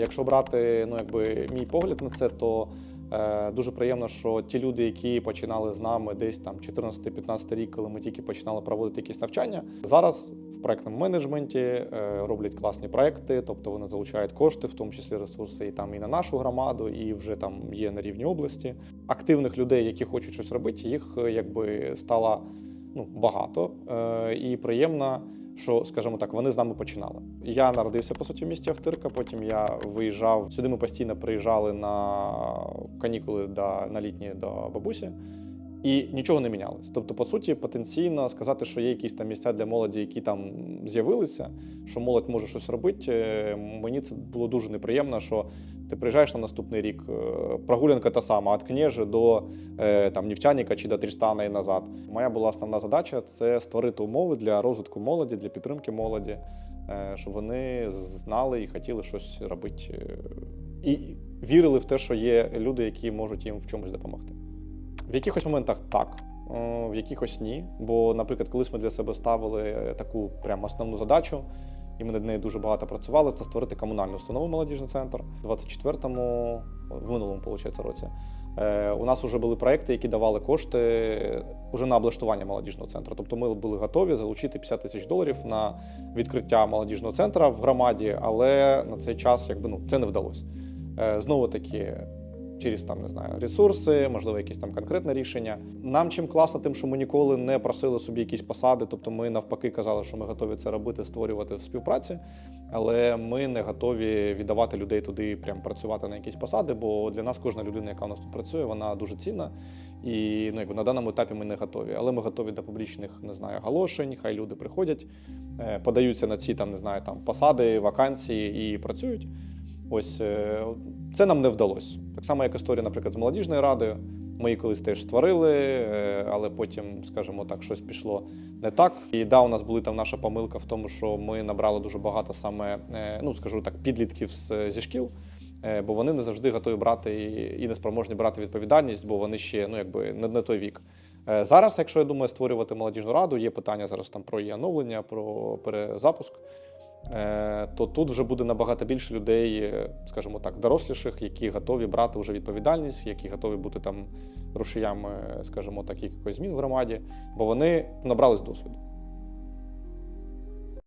Якщо брати ну, якби, мій погляд на це, то е, дуже приємно, що ті люди, які починали з нами десь там 14-15 рік, коли ми тільки починали проводити якісь навчання, зараз в проектному менеджменті е, роблять класні проекти, тобто вони залучають кошти, в тому числі ресурси, і там і на нашу громаду, і вже там є на рівні області. Активних людей, які хочуть щось робити, їх е, якби стало ну, багато е, і приємно що, скажімо так, вони з нами починали. Я народився по суті в місті Автирка. Потім я виїжджав сюди. Ми постійно приїжджали на канікули до, на літні до бабусі. І нічого не мінялось. Тобто, по суті, потенційно сказати, що є якісь там місця для молоді, які там з'явилися, що молодь може щось робити. е, Мені це було дуже неприємно, що ти приїжджаєш на наступний рік, е, прогулянка та сама від Кнєжи до е, там Нефтяніка чи до Трістана і назад. Моя була основна задача це створити умови для розвитку молоді, для підтримки молоді, щоб вони знали і хотіли щось робити. І вірили в те, що є люди, які можуть їм в чомусь допомогти. В якихось моментах так, е, в якихось ні. Бо, наприклад, колись ми для себе ставили таку прям основну задачу, і ми над нею дуже багато працювали, це створити комунальну установу молодіжний центр. У 24-му, в минулому, виходить, році. е, У нас вже були проекти, які давали кошти уже на облаштування молодіжного центру. Тобто ми були готові залучити 50 тисяч доларів на відкриття молодіжного центру в громаді, але на цей час якби ну це не вдалося. Е, Знову таки, через там не знаю ресурси, можливо, якісь там конкретне рішення. Нам чим класно, тим, що ми ніколи не просили собі якісь посади. Тобто, ми навпаки казали, що ми готові це робити, створювати в співпраці, але ми не готові віддавати людей туди, прям працювати на якісь посади. Бо для нас кожна людина, яка у нас тут працює, вона дуже цінна. І ну, якби на даному етапі ми не готові. Але ми готові до публічних не знаю, оголошень. Хай люди приходять, е, подаються на ці там не знаю там посади, вакансії і працюють. Ось е, це нам не вдалося. Так само, як історія, наприклад, з молодіжною радою. Ми її колись теж створили, е, але потім, скажімо так, щось пішло не так. І да, у нас була там наша помилка в тому, що ми набрали дуже багато саме, е, ну скажу так, підлітків зі шкіл. Бо вони не завжди готові брати і- і не спроможні брати відповідальність, бо вони ще ну якби не, не той вік. Зараз, якщо я думаю, створювати молодіжну раду, є питання зараз там про її оновлення, про перезапуск. Е, то тут вже буде набагато більше людей, е, скажімо так, доросліших, які готові брати вже відповідальність, які готові бути там рушіями, скажімо так, якихось змін в громаді, бо вони набрались досвіду.